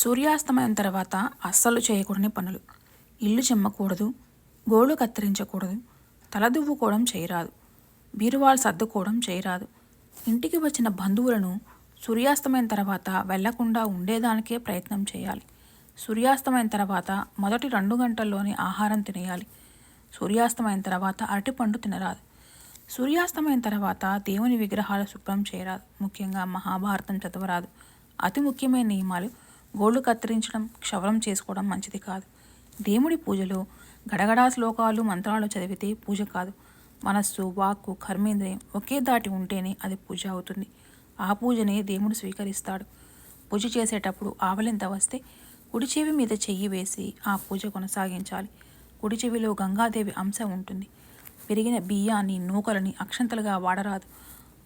సూర్యాస్తమయం తర్వాత అస్సలు చేయకూడని పనులు. ఇల్లు చెమ్మకూడదు గోళ్ళు కత్తిరించకూడదు తల దువ్వుకోవడం చేయరాదు బీరువాలు సర్దుకోవడం చేయరాదు. ఇంటికి వచ్చిన బంధువులను సూర్యాస్తమయం తర్వాత వెళ్ళకుండా ఉండేదానికే ప్రయత్నం చేయాలి. సూర్యాస్తమయం తర్వాత మొదటి రెండు గంటల్లోనే ఆహారం తినేయాలి. సూర్యాస్తమయం తర్వాత అరటిపండు తినరాదు. సూర్యాస్తమయం తర్వాత దేవుని విగ్రహాలు శుభ్రం చేయరాదు. ముఖ్యంగా మహాభారతం చదవరాదు. అతి ముఖ్యమైన నియమాలు గోళ్ళు కత్తిరించడం క్షవరం చేసుకోవడం మంచిది కాదు. దేవుడి పూజలో గడగడా శ్లోకాలు మంత్రాలు చదివితే పూజ కాదు. మనస్సు వాక్కు కర్మేంద్రియం ఒకే దాటి ఉంటేనే అది పూజ అవుతుంది. ఆ పూజనే దేవుడు స్వీకరిస్తాడు. పూజ చేసేటప్పుడు ఆవలింత వస్తే కుడి చెవి మీద చెయ్యి వేసి ఆ పూజ కొనసాగించాలి. కుడి చెవిలో గంగాదేవి అంశ ఉంటుంది. పెరిగిన బియ్యాన్ని నూకలని అక్షంతలుగా వాడరాదు.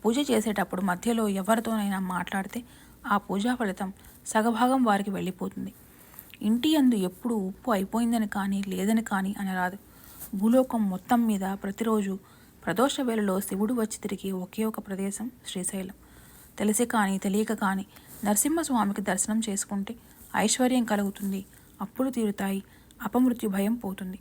పూజ చేసేటప్పుడు మధ్యలో ఎవరితోనైనా మాట్లాడితే ఆ పూజా ఫలితం సగభాగం వారికి వెళ్ళిపోతుంది. ఇంటి అందు ఎప్పుడు ఉప్పు అయిపోయిందని కానీ లేదని కానీ అనరాదు. భూలోకం మొత్తం మీద ప్రతిరోజు ప్రదోష వేళలో శివుడు వచ్చి తిరిగి ఒకే ఒక ప్రదేశం శ్రీశైలం. తెలిసి కానీ తెలియక కానీ నరసింహస్వామికి దర్శనం చేసుకుంటే ఐశ్వర్యం కలుగుతుంది. అప్పులు తీరుతాయి అపమృత్యు భయం పోతుంది.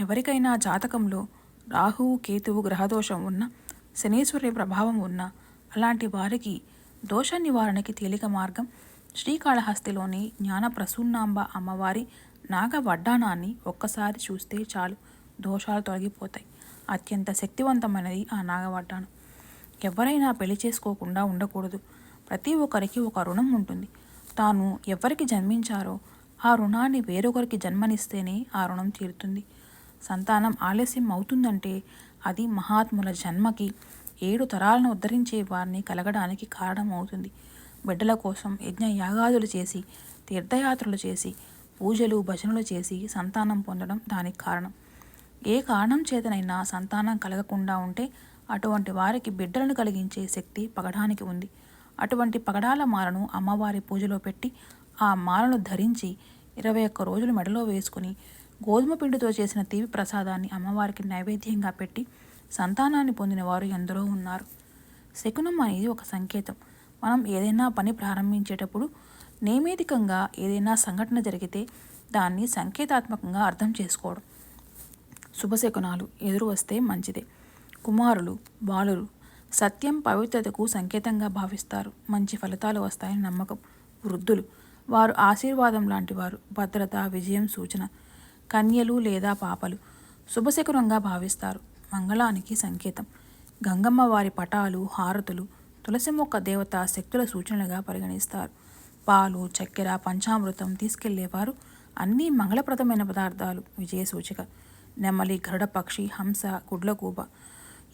ఎవరికైనా జాతకంలో రాహువు కేతువు గ్రహదోషం ఉన్న శనీశ్వరి ప్రభావం ఉన్న అలాంటి వారికి దోష నివారణకి తేలిక మార్గం శ్రీకాళహస్తిలోని జ్ఞాన ప్రసూన్నాంబ అమ్మవారి నాగ వడ్డానాన్ని ఒక్కసారి చూస్తే చాలు. దోషాలు తొలగిపోతాయి. అత్యంత శక్తివంతమైనది ఆ నాగవడ్డానం ఎవరైనా పెళ్ళి చేసుకోకుండా ఉండకూడదు. ప్రతి ఒక్కరికి ఒక రుణం ఉంటుంది. తాను ఎవరికి జన్మించారో ఆ రుణాన్ని వేరొకరికి జన్మనిస్తేనే ఆ రుణం తీరుతుంది. సంతానం ఆలస్యం అవుతుందంటే అది మహాత్ముల జన్మకి ఏడు తరాలను ఉద్ధరించే వారిని కలగడానికి కారణమవుతుంది. బిడ్డల కోసం యజ్ఞ యాగాదులు చేసి తీర్థయాత్రలు చేసి పూజలు భజనలు చేసి సంతానం పొందడం దానికి కారణం. ఏ కారణం చేతనైనా సంతానం కలగకుండా ఉంటే అటువంటి వారికి బిడ్డలను కలిగించే శక్తి పగడానికి ఉంది. అటువంటి పగడాల మాలను అమ్మవారి పూజలో పెట్టి ఆ మాలను ధరించి ఇరవై ఒక్క రోజులు మెడలో వేసుకుని గోధుమ పిండితో చేసిన తీపి ప్రసాదాన్ని అమ్మవారికి నైవేద్యంగా పెట్టి సంతానాన్ని పొందిన వారు ఎందరో ఉన్నారు. శకునం అనేది ఒక సంకేతం. మనం ఏదైనా పని ప్రారంభించేటప్పుడు నేమేదికంగా ఏదైనా సంఘటన జరిగితే దాన్ని సంకేతాత్మకంగా అర్థం చేసుకోవడం. శుభశకునాలు. ఎదురు వస్తే మంచిదే. కుమారులు బాలురు సత్యం పవిత్రతకు సంకేతంగా భావిస్తారు. మంచి ఫలితాలు వస్తాయని నమ్మకం. వృద్ధులు. వారు ఆశీర్వాదం లాంటి వారు. భద్రత విజయం సూచన. కన్యలు లేదా పాపలు శుభశకునంగా భావిస్తారు. మంగళానికి సంకేతం. గంగమ్మ వారి పటాలు హారతులు తులసి మొక్క దేవత శక్తుల సూచనలుగా పరిగణిస్తారు. పాలు చక్కెర పంచామృతం తీసుకెళ్ళేవారు అన్నీ మంగళప్రదమైన పదార్థాలు. విజయ సూచిక. నెమలి గరుడ పక్షి హంస గుడ్లగూబ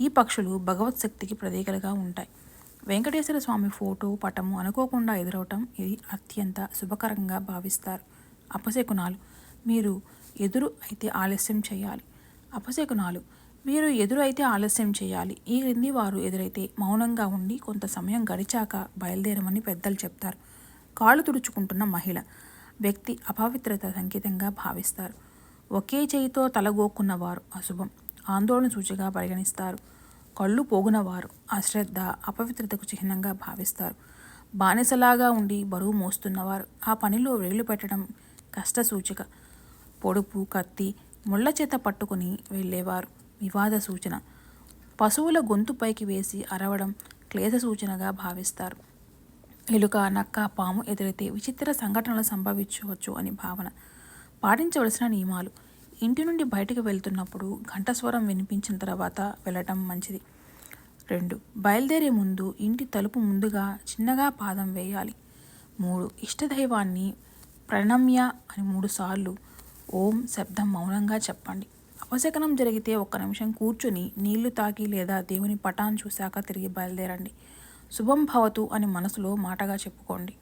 ఈ పక్షులు భగవత్ శక్తికి ప్రతీకలుగా ఉంటాయి. వెంకటేశ్వర స్వామి ఫోటో పటము అనుకోకుండా ఎదురవటం ఇది అత్యంత శుభకరంగా భావిస్తారు. అపశకునాలు. మీరు ఎదురు అయితే ఆలస్యం చేయాలి. అపశకునాలు. మీరు ఎదురైతే ఆలస్యం చేయాలి. ఈ క్రింది వారు ఎదురైతే మౌనంగా ఉండి కొంత సమయం గడిచాక బయలుదేరమని పెద్దలు చెప్తారు. కాళ్ళు తుడుచుకుంటున్న మహిళ వ్యక్తి అపవిత్రత సంకేతంగా భావిస్తారు. ఒకే చేయితో తలగోక్కున్నవారు అశుభం. ఆందోళన సూచిగా పరిగణిస్తారు. కళ్ళు పోగునవారు అశ్రద్ధ అపవిత్రతకు చిహ్నంగా భావిస్తారు. బానిసలాగా ఉండి బరువు మోస్తున్నవారు ఆ పనిలో వేళ్ళు పెట్టడం కష్ట సూచిక పొడుపు కత్తి ముళ్ళ చేత పట్టుకుని వెళ్ళేవారు. వివాద సూచన. పశువుల గొంతు పైకి వేసి అరవడం క్లేశ సూచనగా భావిస్తారు. ఎలుక నక్క పాము ఎదురైతే విచిత్ర సంఘటనలు సంభవించవచ్చు అని భావన. పాటించవలసిన నియమాలు. ఇంటి నుండి బయటకు వెళ్తున్నప్పుడు ఘంటస్వరం వినిపించిన తర్వాత వెళ్ళటం మంచిది. రెండు. బయలుదేరే ముందు ఇంటి తలుపు ముందుగా చిన్నగా పాదం వేయాలి. మూడు. ఇష్టదైవాన్ని ప్రణమ్య అని మూడుసార్లు ఓం శబ్దం మౌనంగా చెప్పండి. వశకనం జరిగితే ఒక్క నిమిషం కూర్చుని నీళ్ళు తాకి లేదా దేవుని పటాన్ చూశాక తిరిగి బయలుదేరండి. శుభం భవతు అని మనసులో మాటగా చెప్పుకోండి.